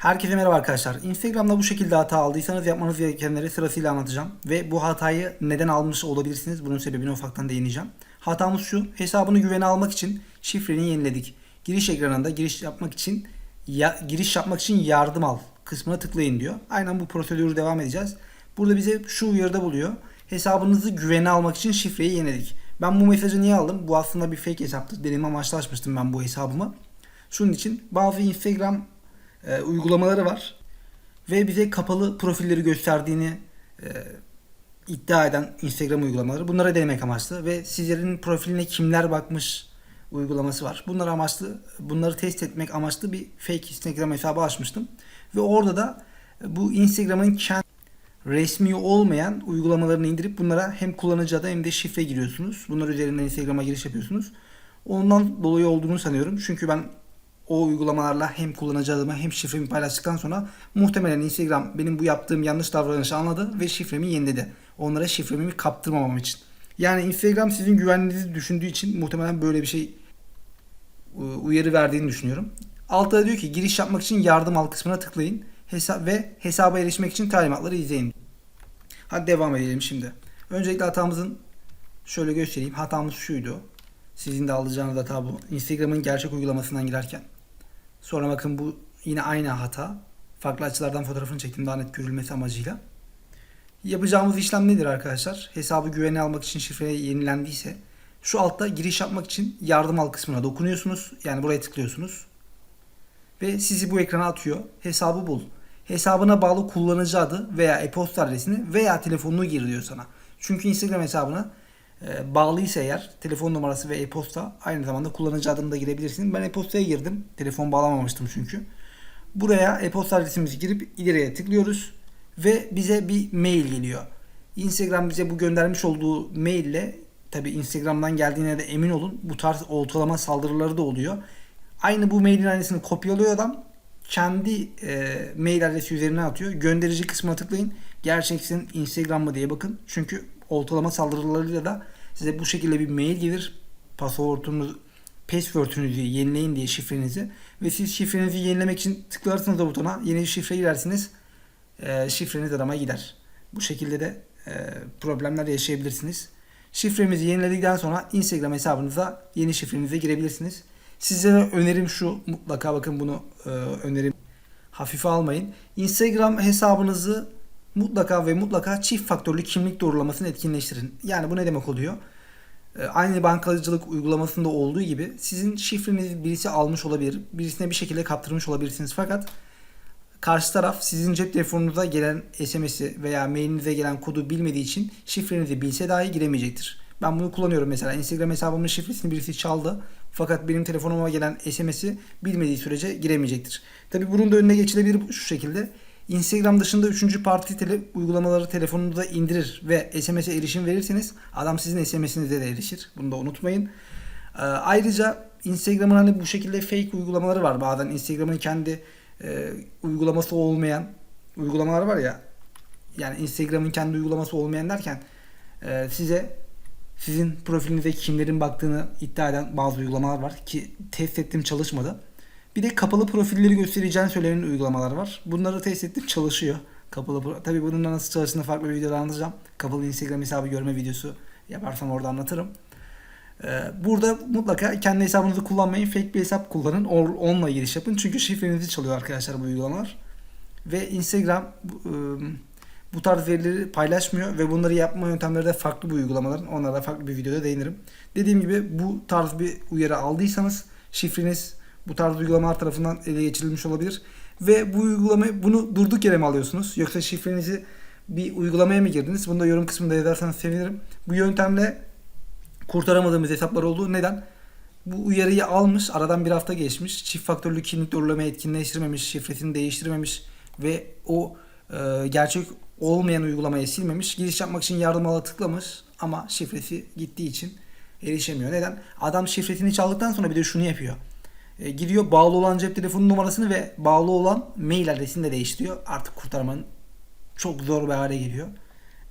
Herkese merhaba arkadaşlar. Instagram'da bu şekilde hata aldıysanız yapmanız gerekenleri sırasıyla anlatacağım. Ve bu hatayı neden almış olabilirsiniz? Bunun sebebini ufaktan değineceğim. Hatamız şu. Hesabını güvene almak için şifreni yeniledik. Giriş ekranında giriş yapmak için ya, giriş yapmak için yardım al kısmına tıklayın diyor. Aynen bu prosedürü devam edeceğiz. Burada bize şu uyarıda buluyor. Hesabınızı güvene almak için şifreyi yeniledik. Ben bu mesajı niye aldım? Bu aslında bir fake hesaptı. Deneme amaçlı açmıştım ben bu hesabımı. Şunun için bazı Instagram e, uygulamaları var. Ve bize kapalı profilleri gösterdiğini e, iddia eden Instagram uygulamaları. Bunlara denemek amaçlı ve sizlerin profiline kimler bakmış uygulaması var. Bunlar amaçlı, bunları test etmek amaçlı bir fake Instagram hesabı açmıştım. Ve orada da bu Instagram'ın kendi resmi olmayan uygulamalarını indirip bunlara hem kullanıcı adı hem de şifre giriyorsunuz. Bunlar üzerinden Instagram'a giriş yapıyorsunuz. Ondan dolayı olduğunu sanıyorum. Çünkü ben o uygulamalarla hem kullanıcı hem şifremi paylaştıktan sonra muhtemelen Instagram benim bu yaptığım yanlış davranışı anladı ve şifremi yeniledi. Onlara şifremi kaptırmamam için. Yani Instagram sizin güvenliğinizi düşündüğü için muhtemelen böyle bir şey e, uyarı verdiğini düşünüyorum. Altta diyor ki giriş yapmak için yardım al kısmına tıklayın hesap ve hesaba erişmek için talimatları izleyin. Hadi devam edelim şimdi. Öncelikle hatamızın şöyle göstereyim. Hatamız şuydu. Sizin de alacağınız hata bu. Instagram'ın gerçek uygulamasından girerken. Sonra bakın bu yine aynı hata. Farklı açılardan fotoğrafını çektim daha net görülmesi amacıyla. Yapacağımız işlem nedir arkadaşlar? Hesabı güvene almak için şifre yenilendiyse şu altta giriş yapmak için yardım al kısmına dokunuyorsunuz. Yani buraya tıklıyorsunuz. Ve sizi bu ekrana atıyor. Hesabı bul. Hesabına bağlı kullanıcı adı veya e-posta adresini veya telefonunu gir diyor sana. Çünkü Instagram hesabına e, bağlıysa eğer telefon numarası ve e-posta aynı zamanda kullanıcı adını da girebilirsin. Ben e-postaya girdim. Telefon bağlamamıştım çünkü. Buraya e-posta adresimizi girip ileriye tıklıyoruz ve bize bir mail geliyor. Instagram bize bu göndermiş olduğu maille tabi Instagram'dan geldiğine de emin olun. Bu tarz ortalama saldırıları da oluyor. Aynı bu mailin aynısını kopyalıyor adam. Kendi e, mail adresi üzerine atıyor. Gönderici kısmına tıklayın. Gerçeksin Instagram mı diye bakın. Çünkü ortalama saldırılarıyla da size bu şekilde bir mail gelir. Pasaportunuz, password'ünüzü yenileyin diye şifrenizi. Ve siz şifrenizi yenilemek için tıklarsınız o butona. Yeni şifre girersiniz. E, şifreniz adama gider. Bu şekilde de e, problemler yaşayabilirsiniz. Şifremizi yeniledikten sonra Instagram hesabınıza yeni şifrenize girebilirsiniz. Size önerim şu mutlaka bakın bunu e, önerim hafife almayın. Instagram hesabınızı mutlaka ve mutlaka çift faktörlü kimlik doğrulamasını etkinleştirin. Yani bu ne demek oluyor? E, aynı bankacılık uygulamasında olduğu gibi sizin şifrenizi birisi almış olabilir. Birisine bir şekilde kaptırmış olabilirsiniz. Fakat karşı taraf sizin cep telefonunuza gelen SMS'i veya mailinize gelen kodu bilmediği için şifrenizi bilse dahi giremeyecektir. Ben bunu kullanıyorum mesela. Instagram hesabımın şifresini birisi çaldı. Fakat benim telefonuma gelen SMS'i bilmediği sürece giremeyecektir. Tabi bunun da önüne geçilebilir şu şekilde. Instagram dışında 3. parti tele, uygulamaları telefonunuza indirir ve SMS'e erişim verirseniz adam sizin SMS'inize de erişir. Bunu da unutmayın. Ee, ayrıca Instagram'ın hani bu şekilde fake uygulamaları var. Bazen Instagram'ın kendi e, uygulaması olmayan uygulamalar var ya. Yani Instagram'ın kendi uygulaması olmayan derken e, size sizin profilinize kimlerin baktığını iddia eden bazı uygulamalar var ki test ettim çalışmadı. Bir de kapalı profilleri göstereceğini söylenen uygulamalar var. Bunları test ettim çalışıyor. Kapalı tabii bunun nasıl çalıştığını farklı bir videoda anlatacağım. Kapalı Instagram hesabı görme videosu yaparsam orada anlatırım. Ee, burada mutlaka kendi hesabınızı kullanmayın. Fake bir hesap kullanın. Onunla giriş yapın. Çünkü şifrenizi çalıyor arkadaşlar bu uygulamalar. Ve Instagram ıı, bu tarz verileri paylaşmıyor ve bunları yapma yöntemleri de farklı bu uygulamaların. Onlara da farklı bir videoda değinirim. Dediğim gibi bu tarz bir uyarı aldıysanız şifreniz bu tarz uygulamalar tarafından ele geçirilmiş olabilir. Ve bu uygulamayı bunu durduk yere mi alıyorsunuz? Yoksa şifrenizi bir uygulamaya mı girdiniz? Bunu da yorum kısmında yazarsanız sevinirim. Bu yöntemle kurtaramadığımız hesaplar oldu. Neden? Bu uyarıyı almış, aradan bir hafta geçmiş. Çift faktörlü kimlik doğrulamayı etkinleştirmemiş, şifresini değiştirmemiş ve o e, gerçek olmayan uygulamayı silmemiş. Giriş yapmak için yardım ala tıklamış ama şifresi gittiği için erişemiyor. Neden? Adam şifresini çaldıktan sonra bir de şunu yapıyor. E, giriyor bağlı olan cep telefonu numarasını ve bağlı olan mail adresini de değiştiriyor. Artık kurtarmanın çok zor bir hale geliyor.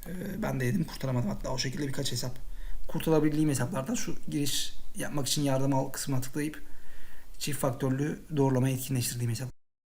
E, ben de dedim kurtaramadım hatta o şekilde birkaç hesap. Kurtarabildiğim hesaplardan şu giriş yapmak için yardım al kısmına tıklayıp çift faktörlü doğrulama etkinleştirdiğim hesap.